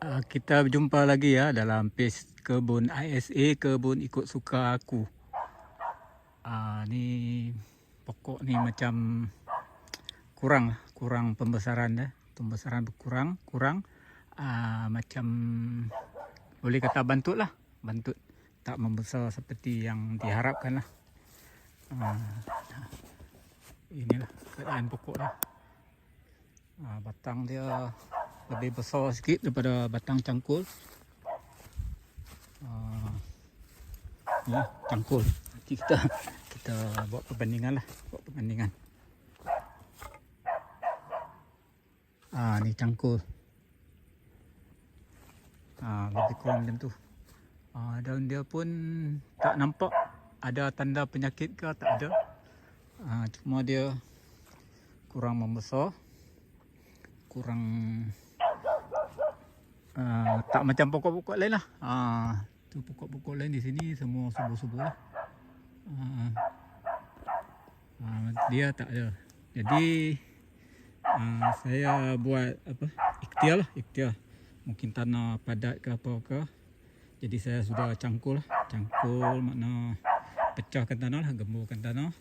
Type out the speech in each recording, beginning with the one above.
Uh, kita berjumpa lagi ya dalam page kebun ISA kebun ikut suka aku. Uh, ni pokok ni macam kurang kurang pembesaran dah. Pembesaran berkurang, kurang. Uh, macam boleh kata bantut lah, bantut tak membesar seperti yang diharapkan lah. Uh, inilah keadaan pokok lah. Uh, batang dia lebih besar sikit daripada batang cangkul. Uh, ni cangkul. Nanti kita kita buat perbandingan lah, buat perbandingan. Ah ni cangkul. Ah lebih kurang macam tu. Ah daun dia pun tak nampak ada tanda penyakit ke tak ada. Ah cuma dia kurang membesar. Kurang uh, tak macam pokok-pokok lain lah. Uh, tu pokok-pokok lain di sini semua subuh-subuh lah. Uh, uh, dia tak ada. Jadi uh, saya buat apa? Ikhtiar lah, ikhtiar. Mungkin tanah padat ke apa ke. Jadi saya sudah cangkul lah. Cangkul makna pecahkan tanah lah, gemburkan tanah.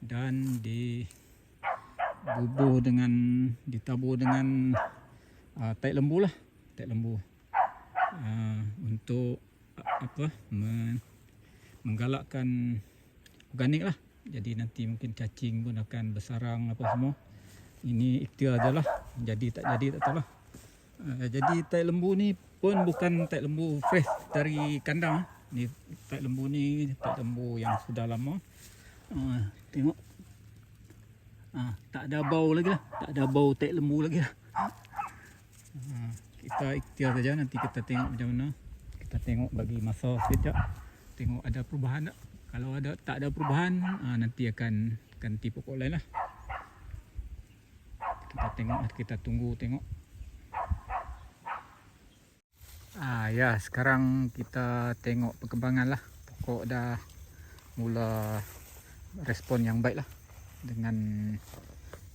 Dan di bubuh dengan ditabur dengan uh, taik lembu lah tek lembu. Uh, untuk apa men, menggalakkan organik lah. Jadi nanti mungkin cacing pun akan bersarang apa semua. Ini ikhtiar je lah. Jadi tak jadi tak tahu lah uh, jadi tai lembu ni pun bukan tai lembu fresh dari kandang ni tai lembu ni tai lembu yang sudah lama. Uh, tengok. Uh, tak ada bau lagi lah. Tak ada bau tai lembu lagi lah. Uh, kita ikhtiar saja nanti kita tengok macam mana. Kita tengok bagi masa sekejap. Tengok ada perubahan tak? Kalau ada tak ada perubahan aa, nanti akan ganti pokok lain lah. Kita tengok kita tunggu tengok. Ah ya sekarang kita tengok perkembangan lah. Pokok dah mula respon yang baik lah. Dengan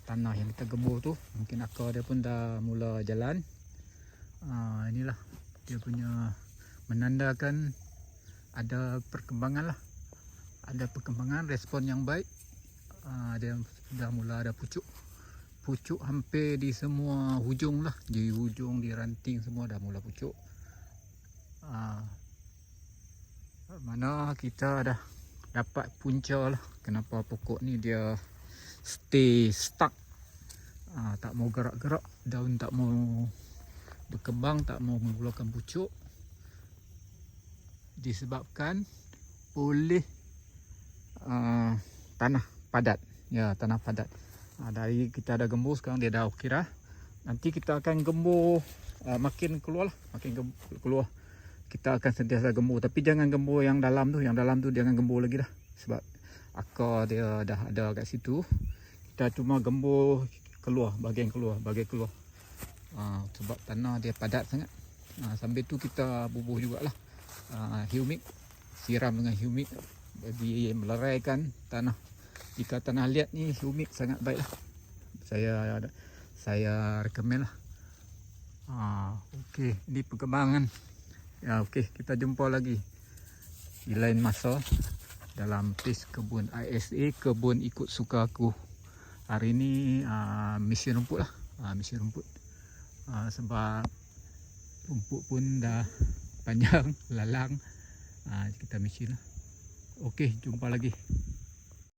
tanah yang kita gembur tu mungkin akar dia pun dah mula jalan ha, inilah. Dia punya menandakan ada perkembangan lah. Ada perkembangan respon yang baik. Ha, dia sudah mula ada pucuk. Pucuk hampir di semua hujung lah. Di hujung di ranting semua dah mula pucuk. Ha, mana kita dah dapat punca lah. Kenapa pokok ni dia stay stuck? Ha, tak mau gerak-gerak. Daun tak mau berkembang tak mau mengeluarkan pucuk disebabkan oleh uh, tanah padat. Ya tanah padat. Uh, dari kita ada gembur sekarang dia dah dah. Nanti kita akan gembur uh, makin keluar lah. Makin gembur, keluar. Kita akan sentiasa gembur. Tapi jangan gembur yang dalam tu. Yang dalam tu jangan gembur lagi dah. Sebab akar dia dah ada kat situ. Kita cuma gembur keluar bahagian keluar bahagian keluar uh, sebab tanah dia padat sangat. Uh, sambil tu kita bubuh jugalah. Uh, humid siram dengan humid bagi meleraikan tanah. Jika tanah liat ni humid sangat baik lah saya saya rekomen lah. Uh, ok ini perkembangan. Ya ok kita jumpa lagi. Di lain masa dalam page kebun ISA kebun ikut suka aku. Hari ini uh, misi rumput lah. Uh, misi rumput uh, sebab rumput pun dah panjang lalang. Uh, kita mesin lah. Ok jumpa lagi